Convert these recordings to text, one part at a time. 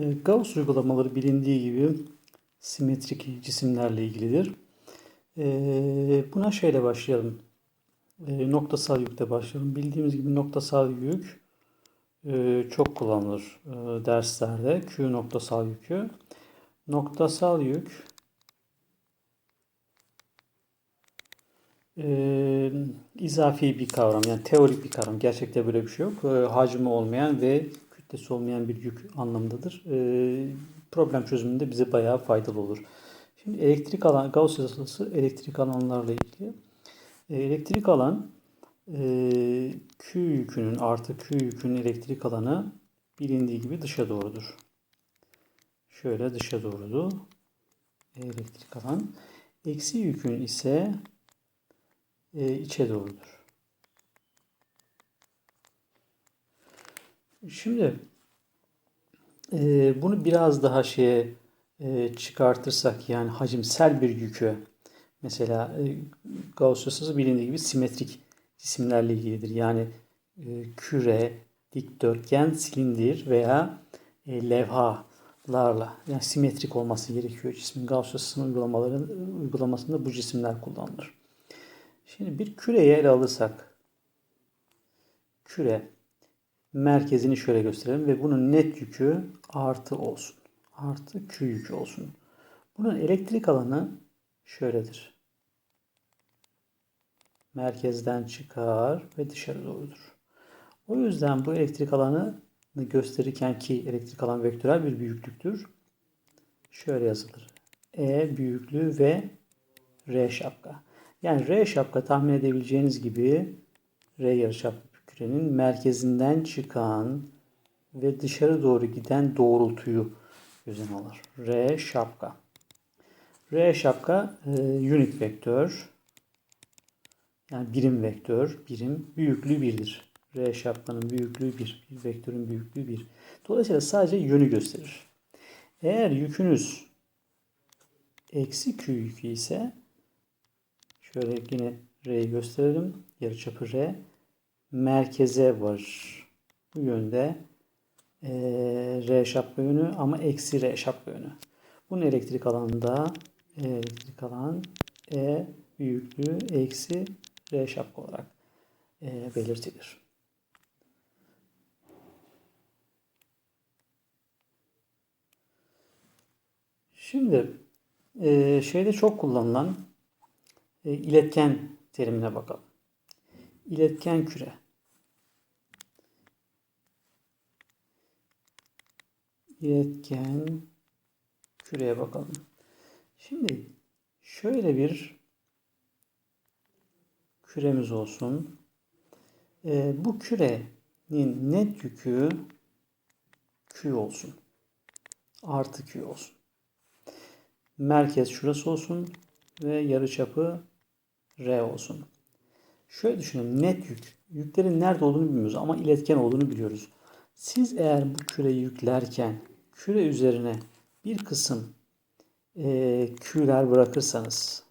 E, Gauss uygulamaları bilindiği gibi simetrik cisimlerle ilgilidir. E, buna şeyle başlayalım. E, noktasal yükle başlayalım. Bildiğimiz gibi noktasal yük e, çok kullanılır e, derslerde. Q noktasal yükü. Noktasal yük e, izafi bir kavram. Yani teorik bir kavram. Gerçekte böyle bir şey yok. Hacmi olmayan ve kütlesi olmayan bir yük anlamındadır. E, problem çözümünde bize bayağı faydalı olur. Şimdi elektrik alan, Gauss yasası elektrik alanlarla ilgili. E, elektrik alan e, Q yükünün artı Q yükünün elektrik alanı bilindiği gibi dışa doğrudur. Şöyle dışa doğrudu. Elektrik alan. Eksi yükün ise e, içe doğrudur. Şimdi e, bunu biraz daha şeye e, çıkartırsak yani hacimsel bir yükü mesela e, Gauss yasası bilindiği gibi simetrik cisimlerle ilgilidir. Yani e, küre, dikdörtgen, silindir veya e, levhalarla yani simetrik olması gerekiyor cismin. Gauss yasasının uygulamasında bu cisimler kullanılır. Şimdi bir küreyi ele alırsak küre merkezini şöyle gösterelim ve bunun net yükü artı olsun. Artı Q yükü olsun. Bunun elektrik alanı şöyledir. Merkezden çıkar ve dışarı doğrudur. O yüzden bu elektrik alanı gösterirken ki elektrik alan vektörel bir büyüklüktür. Şöyle yazılır. E büyüklüğü ve R şapka. Yani R şapka tahmin edebileceğiniz gibi R yarıçaplı kürenin merkezinden çıkan ve dışarı doğru giden doğrultuyu gözüne alır. R şapka. R şapka e, unit vektör. Yani birim vektör, birim büyüklüğü birdir. R şapkanın büyüklüğü bir, bir vektörün büyüklüğü bir. Dolayısıyla sadece yönü gösterir. Eğer yükünüz eksi Q yükü ise şöyle yine R'yi gösterelim. Yarıçapı R merkeze var. Bu yönde e, R şapka yönü ama eksi R şapka yönü. Bunun elektrik alanında elektrik alan E büyüklüğü eksi R şapka olarak e, belirtilir. Şimdi e, şeyde çok kullanılan e, iletken terimine bakalım. İletken küre. İletken küreye bakalım. Şimdi şöyle bir küremiz olsun. E, bu kürenin net yükü Q olsun. Artı Q olsun. Merkez şurası olsun ve yarıçapı R olsun. Şöyle düşünelim. Net yük. Yüklerin nerede olduğunu bilmiyoruz ama iletken olduğunu biliyoruz. Siz eğer bu küreyi yüklerken küre üzerine bir kısım e, küler bırakırsanız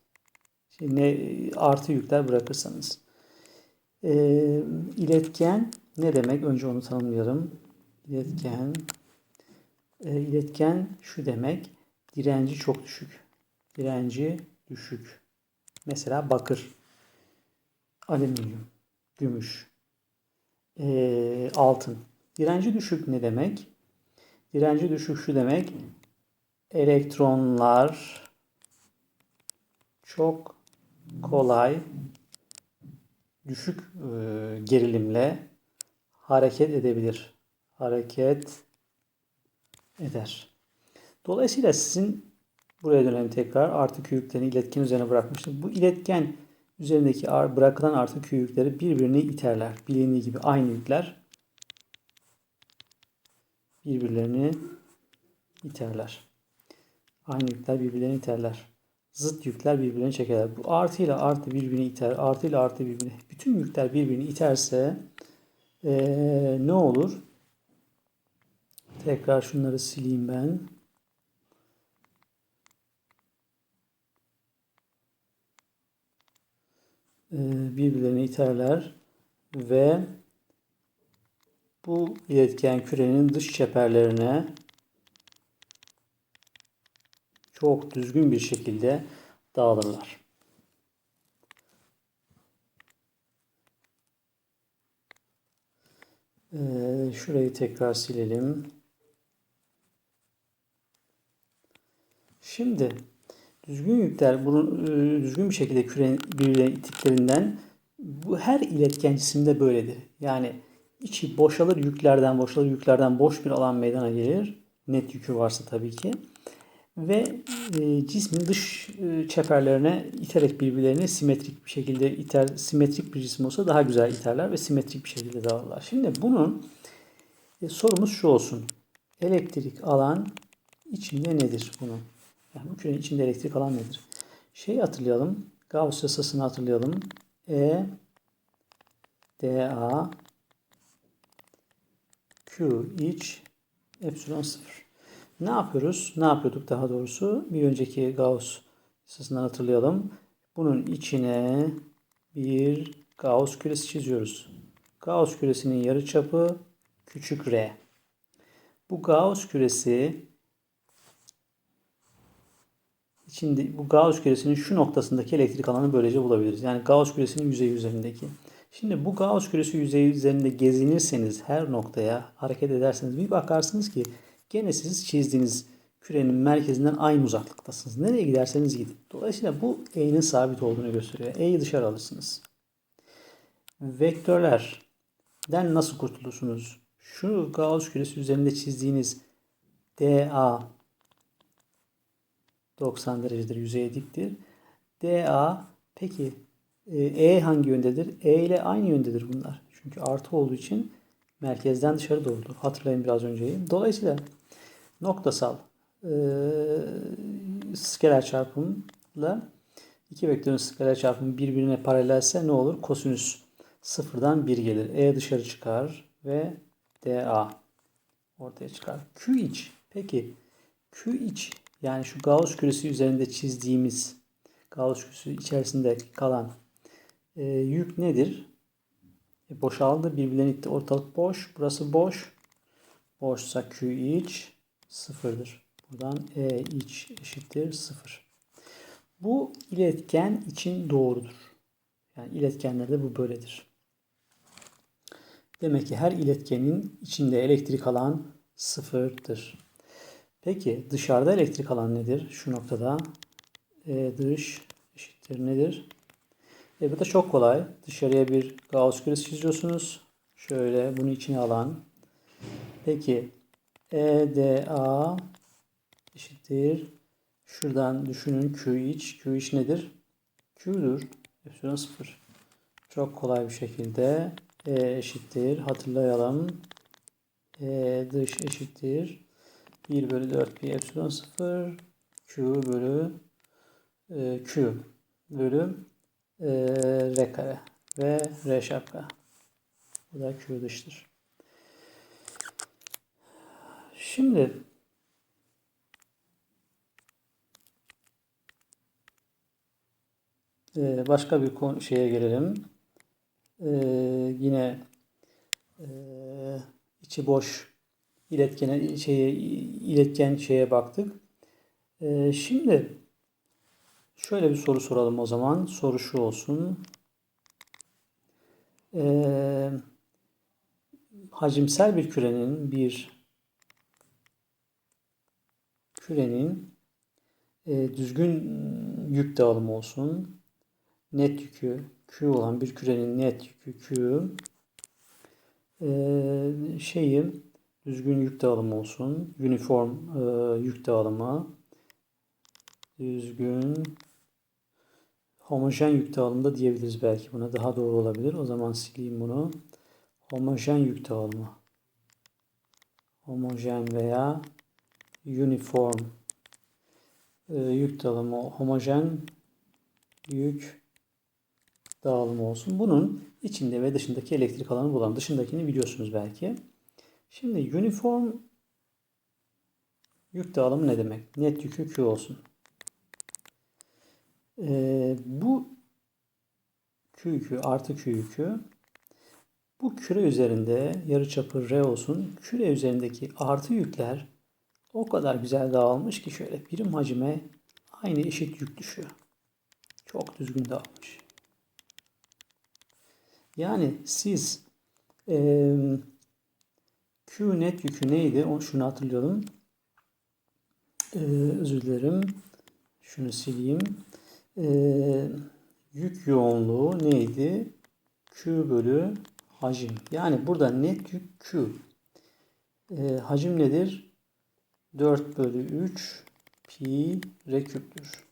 ne artı yükler bırakırsanız e, iletken ne demek? Önce onu tanımlayalım. İletken e, iletken şu demek direnci çok düşük. Direnci düşük. Mesela bakır, alüminyum, gümüş, e, altın. Direnci düşük ne demek? Direnci düşük şu demek. Elektronlar çok kolay düşük e, gerilimle hareket edebilir. Hareket eder. Dolayısıyla sizin buraya dönelim tekrar artı Q yüklerini iletken üzerine bırakmıştık. Bu iletken üzerindeki bırakılan artı Q yükleri birbirini iterler. Bilindiği gibi aynı yükler birbirlerini iterler. Aynı yükler birbirlerini iterler. Zıt yükler birbirlerini çekerler. Bu artı ile artı birbirini iter. Artı ile artı birbirini. Bütün yükler birbirini iterse ee, ne olur? Tekrar şunları sileyim ben. Ee, birbirlerini iterler ve bu iletken kürenin dış çeperlerine çok düzgün bir şekilde dağılırlar. Ee, şurayı tekrar silelim. Şimdi düzgün yükler bunu e, düzgün bir şekilde küre birbirine ittiklerinden bu her iletken cisimde böyledir. Yani içi boşalır yüklerden boşalır yüklerden boş bir alan meydana gelir. Net yükü varsa tabii ki. Ve e, cismin dış e, çeperlerine iterek birbirlerini simetrik bir şekilde iter, simetrik bir cisim olsa daha güzel iterler ve simetrik bir şekilde dağılırlar. Şimdi bunun e, sorumuz şu olsun. Elektrik alan içinde nedir bunun? Yani bu kürenin içinde elektrik alan nedir? Şeyi hatırlayalım. Gauss yasasını hatırlayalım. E dA Q iç epsilon 0. Ne yapıyoruz? Ne yapıyorduk daha doğrusu? Bir önceki Gauss yasasından hatırlayalım. Bunun içine bir Gauss küresi çiziyoruz. Gauss küresinin yarıçapı küçük r. Bu Gauss küresi içinde bu Gauss küresinin şu noktasındaki elektrik alanı böylece bulabiliriz. Yani Gauss küresinin yüzeyi üzerindeki. Şimdi bu Gauss küresi yüzeyi üzerinde gezinirseniz her noktaya hareket ederseniz bir bakarsınız ki gene siz çizdiğiniz kürenin merkezinden aynı uzaklıktasınız. Nereye giderseniz gidin. Dolayısıyla bu E'nin sabit olduğunu gösteriyor. E'yi dışarı alırsınız. Vektörlerden nasıl kurtulursunuz? Şu Gauss küresi üzerinde çizdiğiniz DA 90 derecedir, yüzeye diktir. DA peki E hangi yöndedir? E ile aynı yöndedir bunlar. Çünkü artı olduğu için merkezden dışarı doğrudur. Hatırlayın biraz önceyi. Dolayısıyla noktasal e, skeler çarpımla iki vektörün skeler çarpımı birbirine paralelse ne olur? Kosinüs sıfırdan 1 gelir. E dışarı çıkar ve DA ortaya çıkar. Q iç. Peki Q iç yani şu Gauss küresi üzerinde çizdiğimiz Gauss küresi içerisinde kalan e, yük nedir? E, boşaldı. Birbirlerine itti. Ortalık boş. Burası boş. Boşsa Q iç sıfırdır. Buradan E iç eşittir sıfır. Bu iletken için doğrudur. Yani iletkenlerde bu böyledir. Demek ki her iletkenin içinde elektrik alan sıfırdır. Peki dışarıda elektrik alan nedir? Şu noktada e, dış eşittir nedir? E, bu da çok kolay. Dışarıya bir Gauss küresi çiziyorsunuz. Şöyle bunu içine alan. Peki EDA eşittir. Şuradan düşünün Q iç. Q iç nedir? Q'dur. Epsilon 0. Çok kolay bir şekilde E eşittir. Hatırlayalım. E dış eşittir. 1 bölü 4 pi epsilon 0 Q bölü e, Q bölü e, R kare ve R şapka. Bu da Q dıştır. Şimdi e, başka bir konu, şeye gelelim. E, yine e, içi boş iletkene şeye iletken şeye baktık. Şimdi şöyle bir soru soralım o zaman. Soru şu olsun. E, hacimsel bir kürenin bir kürenin e, düzgün yük dağılımı olsun. Net yükü Q olan bir kürenin net yükü Q e, şeyi düzgün yük dağılımı olsun. Uniform e, yük dağılımı düzgün homojen yük dağılımı da diyebiliriz belki buna. Daha doğru olabilir. O zaman sileyim bunu. Homojen yük dağılımı. Homojen veya uniform e, yük dağılımı homojen yük dağılımı olsun. Bunun içinde ve dışındaki elektrik alanı bulan dışındakini biliyorsunuz belki. Şimdi uniform yük dağılımı ne demek? Net yükü Q olsun. Ee, bu Q yükü artı Q yükü bu küre üzerinde yarıçapı R olsun. Küre üzerindeki artı yükler o kadar güzel dağılmış ki şöyle birim hacime aynı eşit yük düşüyor. Çok düzgün dağılmış. Yani siz eee Q net yükü neydi? O şunu hatırlayalım. Ee, özür dilerim. Şunu sileyim. Ee, yük yoğunluğu neydi? Q bölü hacim. Yani burada net yük Q. Ee, hacim nedir? 4 bölü 3 pi r küptür.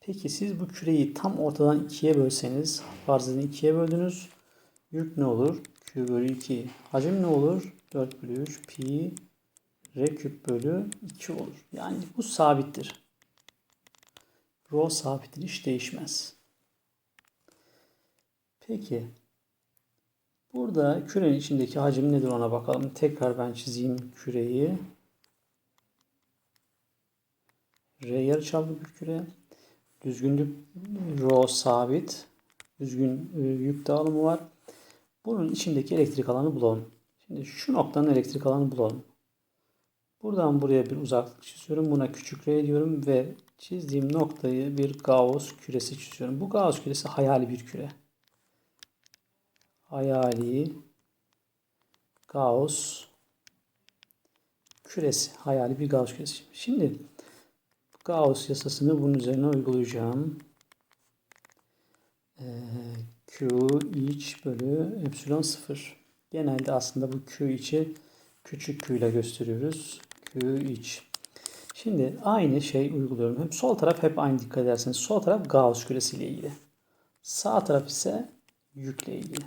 Peki siz bu küreyi tam ortadan ikiye bölseniz, farz edin ikiye böldünüz. Yük ne olur? Q bölü 2. Hacim ne olur? 4 bölü 3 pi r küp bölü 2 olur. Yani bu sabittir. Rho sabittir. Hiç değişmez. Peki. Burada kürenin içindeki hacim nedir ona bakalım. Tekrar ben çizeyim küreyi. R yarıçaplı bir küre. Düzgünlük rho sabit. Düzgün e, yük dağılımı var. Bunun içindeki elektrik alanı bulalım. Şimdi şu noktanın elektrik alanı bulalım. Buradan buraya bir uzaklık çiziyorum. Buna küçük r diyorum ve çizdiğim noktayı bir Gauss küresi çiziyorum. Bu Gauss küresi hayali bir küre. Hayali Gauss küresi. Hayali bir Gauss küresi. Şimdi Gauss yasasını bunun üzerine uygulayacağım. Ee, Q iç bölü epsilon 0. Genelde aslında bu Q içi küçük Q ile gösteriyoruz. Q iç. Şimdi aynı şey uyguluyorum. Hep sol taraf hep aynı dikkat ederseniz. Sol taraf Gauss küresi ile ilgili. Sağ taraf ise yükle ilgili.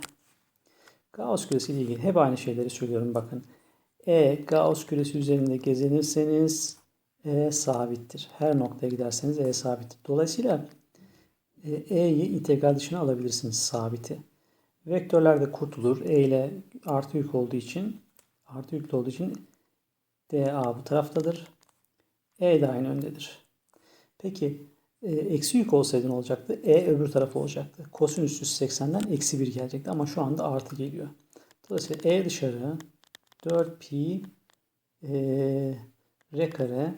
Gauss küresi ile ilgili hep aynı şeyleri söylüyorum bakın. E Gauss küresi üzerinde gezinirseniz E sabittir. Her noktaya giderseniz E sabittir. Dolayısıyla E'yi integral dışına alabilirsiniz sabiti. Vektörler de kurtulur. E ile artı yük olduğu için artı yüklü olduğu için DA bu taraftadır. E de aynı öndedir. Peki e, eksi yük olsaydı ne olacaktı? E öbür taraf olacaktı. Kosinüs 180'den eksi 1 gelecekti ama şu anda artı geliyor. Dolayısıyla E dışarı 4 pi e, r kare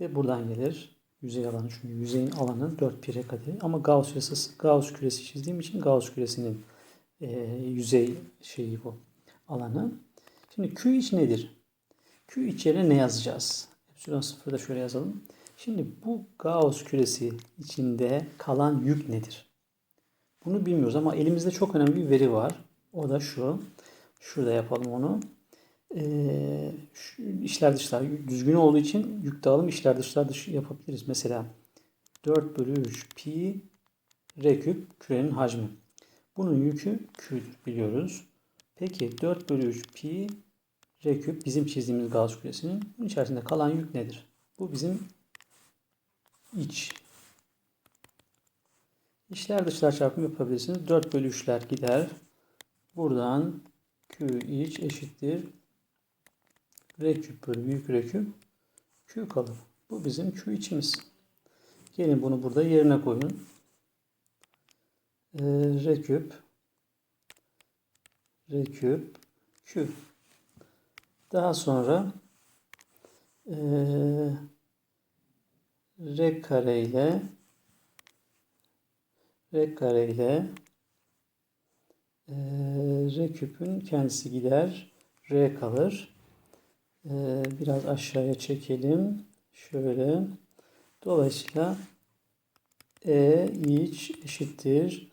ve buradan gelir. Yüzey alanı çünkü yüzeyin alanı 4 pi r kare ama Gauss yasası Gauss küresi çizdiğim için Gauss küresinin e, yüzey şeyi bu alanı. Şimdi Q iç nedir? Q iç yerine ne yazacağız? Epsilon 0'da şöyle yazalım. Şimdi bu Gauss küresi içinde kalan yük nedir? Bunu bilmiyoruz ama elimizde çok önemli bir veri var. O da şu. Şurada yapalım onu. Ee, işler dışlar düzgün olduğu için yük dağılım işler dışlar dışı yapabiliriz. Mesela 4 bölü 3 pi r küp kürenin hacmi. Bunun yükü Q'dur biliyoruz. Peki 4 bölü 3 pi r küp bizim çizdiğimiz Gauss küresinin bunun içerisinde kalan yük nedir? Bu bizim iç. İçler dışlar çarpımı yapabilirsiniz. 4 bölü 3'ler gider. Buradan Q iç eşittir. R küp bölü büyük R küp Q kalır. Bu bizim Q içimiz. Gelin bunu burada yerine koyun. Ee, R küp R küp Q. Daha sonra e, R kare ile R kare ile e, R küpün kendisi gider. R kalır. E, biraz aşağıya çekelim. Şöyle. Dolayısıyla E iç eşittir.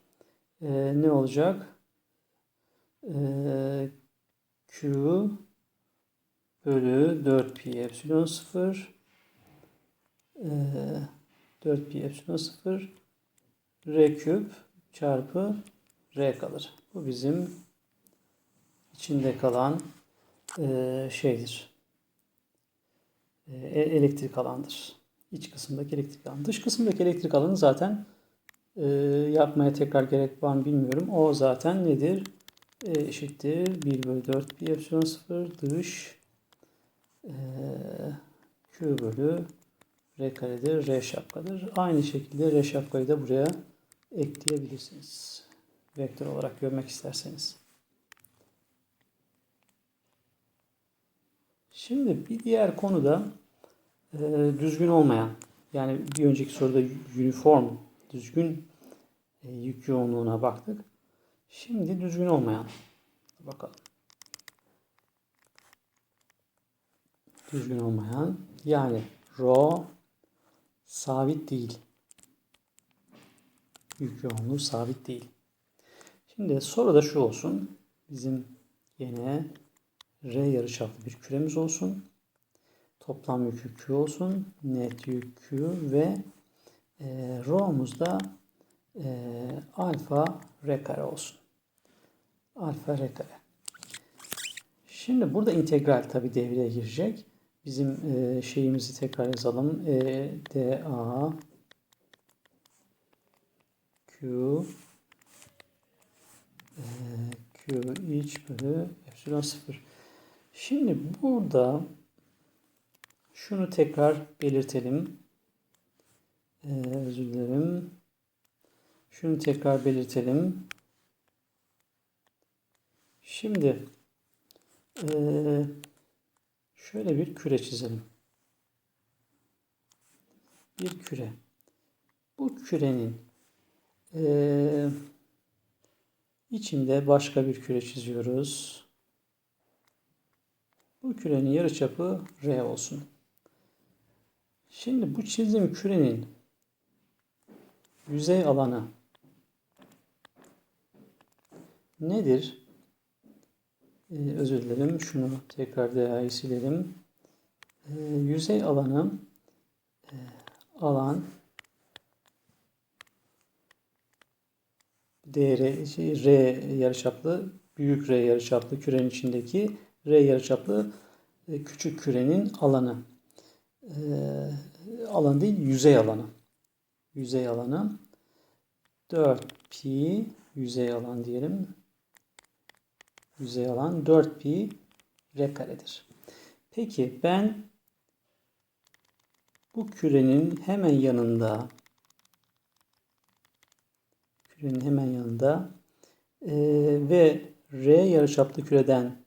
E, ne olacak? E, Q bölü 4 pi epsilon 0 e, 4 pi epsilon 0 r küp çarpı r kalır. Bu bizim içinde kalan e, şeydir. E, elektrik alandır. İç kısımdaki elektrik alanı. Dış kısımdaki elektrik alanı zaten e, yapmaya tekrar gerek var mı bilmiyorum. O zaten nedir? E, eşittir 1 bölü 4 pi epsilon 0 dış e, Q bölü R karedir, R şapkadır. Aynı şekilde R şapkayı da buraya ekleyebilirsiniz. Vektör olarak görmek isterseniz. Şimdi bir diğer konuda e, düzgün olmayan yani bir önceki soruda uniform düzgün e, yük yoğunluğuna baktık. Şimdi düzgün olmayan. Bakalım. Düzgün olmayan yani rho sabit değil. Yük yoğunluğu sabit değil. Şimdi soru da şu olsun. Bizim yine R yarıçaplı bir küremiz olsun. Toplam yükü Q olsun. Net yük Q ve e, rho'muz da e, alfa R kare olsun. Alfa R kare. Şimdi burada integral tabi devreye girecek. Bizim e, şeyimizi tekrar yazalım. E, D A Q e, Q iç bölü epsilon 0. Şimdi burada şunu tekrar belirtelim. Ee, özür dilerim. Şunu tekrar belirtelim. Şimdi ee, şöyle bir küre çizelim. Bir küre. Bu kürenin ee, içinde başka bir küre çiziyoruz. Bu kürenin yarıçapı R olsun. Şimdi bu çizdiğim kürenin yüzey alanı nedir? Ee, özür dilerim. Şunu tekrar DA'yı silelim. Ee, yüzey alanı e, alan DR, şey, R yarıçaplı büyük R yarıçaplı kürenin içindeki R yarıçaplı e, küçük kürenin alanı. E, alan değil, yüzey alanı. Yüzey alanı 4 pi yüzey alan diyelim. Yüzey alan 4 pi r karedir. Peki ben bu kürenin hemen yanında kürenin hemen yanında e, ve r yarıçaplı küreden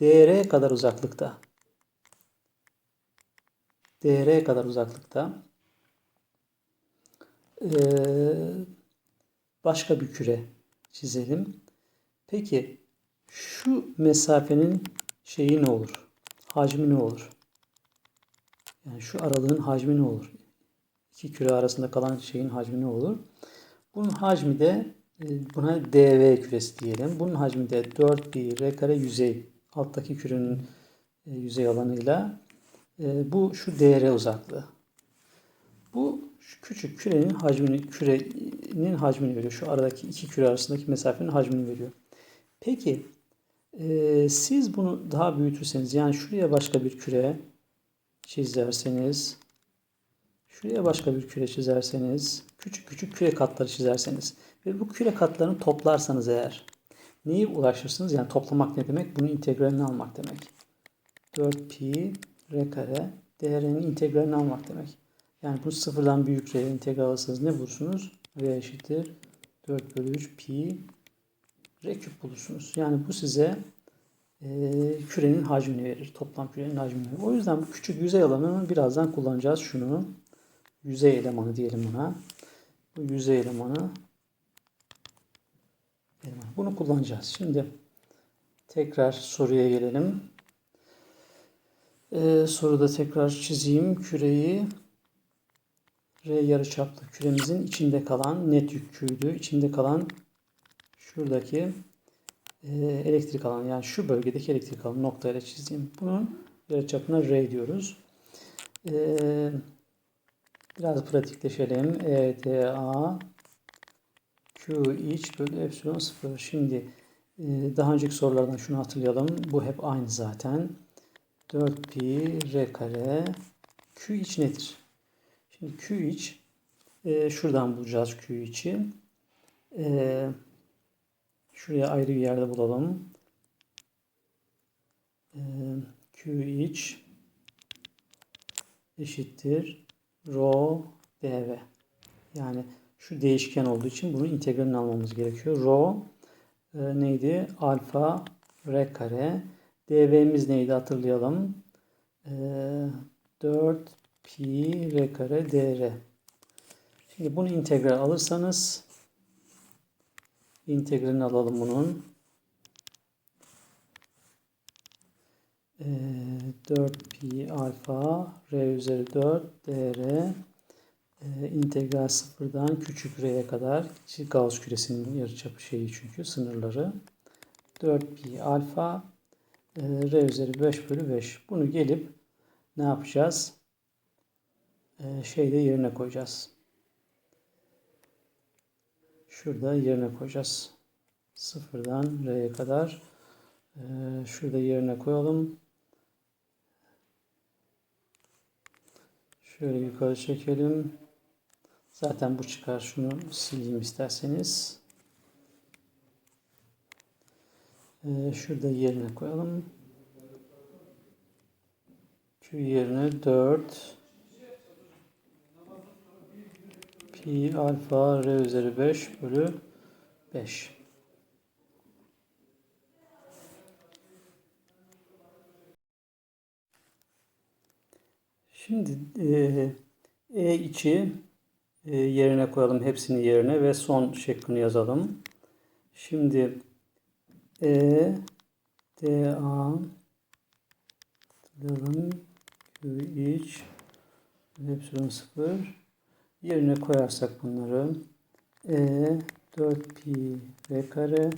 dr kadar uzaklıkta dr kadar uzaklıkta başka bir küre çizelim. Peki şu mesafenin şeyi ne olur? Hacmi ne olur? Yani şu aralığın hacmi ne olur? İki küre arasında kalan şeyin hacmi ne olur? Bunun hacmi de buna dv küresi diyelim. Bunun hacmi de 4 pi r kare yüzey alttaki kürenin e, yüzey alanıyla e, bu şu dr uzaklığı. Bu şu küçük kürenin hacmini kürenin hacmini veriyor. Şu aradaki iki küre arasındaki mesafenin hacmini veriyor. Peki e, siz bunu daha büyütürseniz yani şuraya başka bir küre çizerseniz şuraya başka bir küre çizerseniz küçük küçük küre katları çizerseniz ve bu küre katlarını toplarsanız eğer neyi ulaşırsınız? Yani toplamak ne demek? Bunun integralini almak demek. 4 pi r kare değerinin integralini almak demek. Yani bu sıfırdan büyük r'ye integral alırsanız ne bulursunuz? r eşittir 4 bölü 3 pi r küp bulursunuz. Yani bu size e, kürenin hacmini verir. Toplam kürenin hacmini verir. O yüzden bu küçük yüzey alanını birazdan kullanacağız. Şunu yüzey elemanı diyelim buna. Bu yüzey elemanı bunu kullanacağız. Şimdi tekrar soruya gelelim. Ee, soruda tekrar çizeyim küreyi. R yarıçaplı küremizin içinde kalan net yüküydü. İçinde kalan şuradaki e, elektrik alanı yani şu bölgedeki elektrik alanı noktayla çizeyim. Bunun yarıçapına R diyoruz. E, biraz pratikleşelim. E, D, A, Q iç bölü epsilon 0. Şimdi e, daha önceki sorulardan şunu hatırlayalım. Bu hep aynı zaten. 4 pi r kare Q iç nedir? Şimdi Q iç e, şuradan bulacağız Q içi. E, şuraya ayrı bir yerde bulalım. E, Q iç eşittir rho dv. Yani şu değişken olduğu için bunun integralini almamız gerekiyor. Rho e, neydi? Alfa r kare. dv'miz neydi hatırlayalım. E, 4 pi r kare dr. Şimdi bunu integral alırsanız integralini alalım bunun. Ee, 4 pi alfa r üzeri 4 dr e, integral sıfırdan küçük r'ye kadar Gauss küresinin yarıçapı şeyi çünkü sınırları 4 pi alfa e, r üzeri 5 bölü 5. Bunu gelip ne yapacağız? E, şeyde yerine koyacağız. Şurada yerine koyacağız. Sıfırdan r'ye kadar. E, şurada yerine koyalım. Şöyle yukarı çekelim. Zaten bu çıkar. Şunu sileyim isterseniz. Ee, şurada yerine koyalım. Q yerine 4 pi alfa r üzeri 5 bölü 5. Şimdi e, e içi e, yerine koyalım hepsini yerine ve son şeklini yazalım. Şimdi E D A yazalım Q iç epsilon 0 yerine koyarsak bunları E 4 pi r kare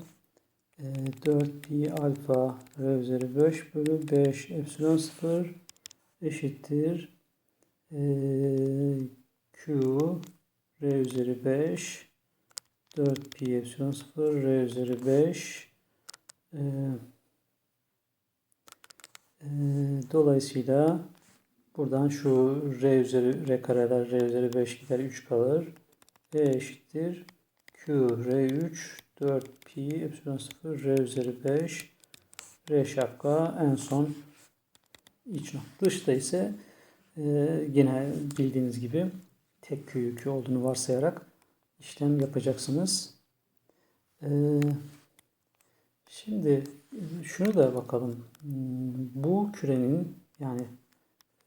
e, 4 pi alfa r üzeri 5 bölü 5 epsilon 0 eşittir e, Q R üzeri 5 4 pi epsilon 0 R üzeri 5 e, e, dolayısıyla buradan şu R üzeri R kareler R üzeri 5 gider 3 kalır. E eşittir Q R3 4 pi epsilon 0 R üzeri 5 R şapka en son iç not. Dışta ise e, yine bildiğiniz gibi tek Q yükü olduğunu varsayarak işlem yapacaksınız. Ee, şimdi şunu da bakalım. Hmm, Bu kürenin yani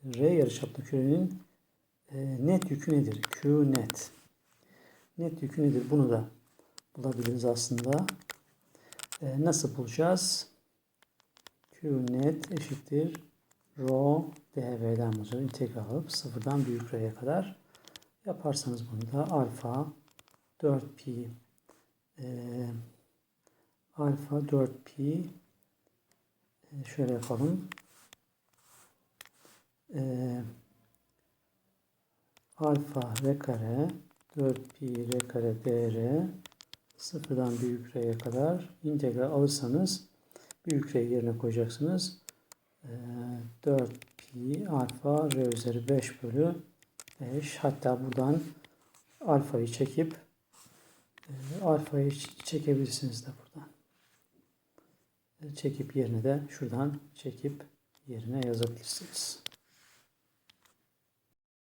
R yarıçaplı kürenin e, net yükü nedir? Q net. Net yükü nedir? Bunu da bulabiliriz aslında. E, nasıl bulacağız? Q net eşittir rho dv'den bulacağız. İntegral alıp sıfırdan büyük r'ye kadar yaparsanız bunu da alfa 4 pi e, alfa 4 pi e, şöyle yapalım e, alfa r kare 4 pi r kare dr sıfırdan büyük r'ye kadar integral alırsanız büyük r yerine koyacaksınız. E, 4 pi alfa r üzeri 5 bölü 5. Hatta buradan alfayı çekip e, alfayı çekebilirsiniz de buradan. E, çekip yerine de şuradan çekip yerine yazabilirsiniz.